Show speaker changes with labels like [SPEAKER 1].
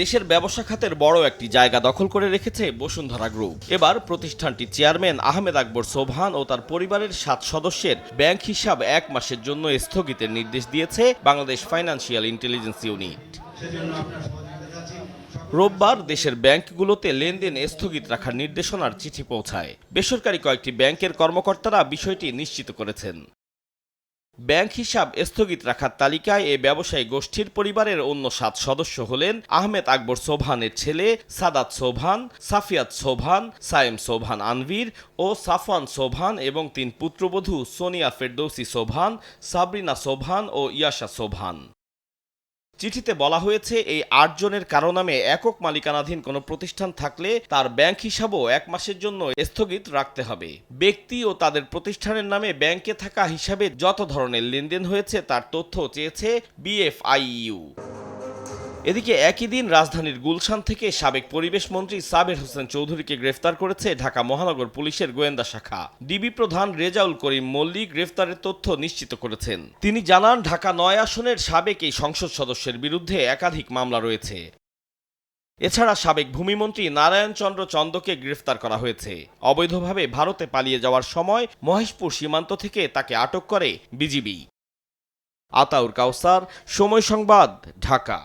[SPEAKER 1] দেশের ব্যবসা খাতের বড় একটি জায়গা দখল করে রেখেছে বসুন্ধরা গ্রুপ। এবার প্রতিষ্ঠানটির চেয়ারম্যান আহমেদ আকবর সোভান ও তার পরিবারের সাত সদস্যের ব্যাংক হিসাব এক মাসের জন্য স্থগিতের নির্দেশ দিয়েছে বাংলাদেশ ফাইন্যান্সিয়াল ইন্টেলিজেন্স ইউনিট। রোববার দেশের ব্যাংকগুলোতে লেনদেন স্থগিত রাখার নির্দেশনার চিঠি পৌঁছায়। বেসরকারি কয়েকটি ব্যাংকের কর্মকর্তারা বিষয়টি নিশ্চিত করেছেন। ব্যাংক হিসাব স্থগিত রাখার তালিকায় এ ব্যবসায়ী গোষ্ঠীর পরিবারের অন্য সাত সদস্য হলেন আহমেদ আকবর সোভানের ছেলে, সাদাত সোভান সাফিয়াত সোভান সায়েম সোভান আনভীর ও সাফওয়ান সোভান এবং তিন পুত্রবধূ সোনিয়া ফেরদৌসি সোভান সাবরিনা সোভান ও ইয়াশা সোবহান চিঠিতে বলা হয়েছে, এই আটজনের কারও নামে একক মালিকানাধীন কোনো প্রতিষ্ঠান থাকলে তার ব্যাংক হিসাবও এক মাসের জন্য স্থগিত রাখতে হবে। ব্যক্তি ও তাদের প্রতিষ্ঠানের নামে ব্যাংকে থাকা হিসাবে যত ধরনের লেনদেন হয়েছে তার তথ্য চেয়েছে বিএফআইইউ। এদিকে একই দিন রাজধানীর গুলশান থেকে সাবেক পরিবেশ মন্ত্রী সাবের হোসেন চৌধুরীকে গ্রেফতার করেছে ঢাকা মহানগর পুলিশের গোয়েন্দা শাখা। ডিবি প্রধান রেজাউল করিম মল্লিক গ্রেফতারের তথ্য নিশ্চিত করেছেন। তিনি জানান, ঢাকা নয় আসনের সাবেক এই সংসদ সদস্যের বিরুদ্ধে একাধিক মামলা রয়েছে। এছাড়া সাবেক ভূমিমন্ত্রী নারায়ণ চন্দ্র চন্দকে গ্রেফতার করা হয়েছে। অবৈধভাবে ভারতে পালিয়ে যাওয়ার সময় মহেশপুর সীমান্ত থেকে তাকে আটক করে বিজিবি। আতাউর কাউসার, সময় সংবাদ, ঢাকা।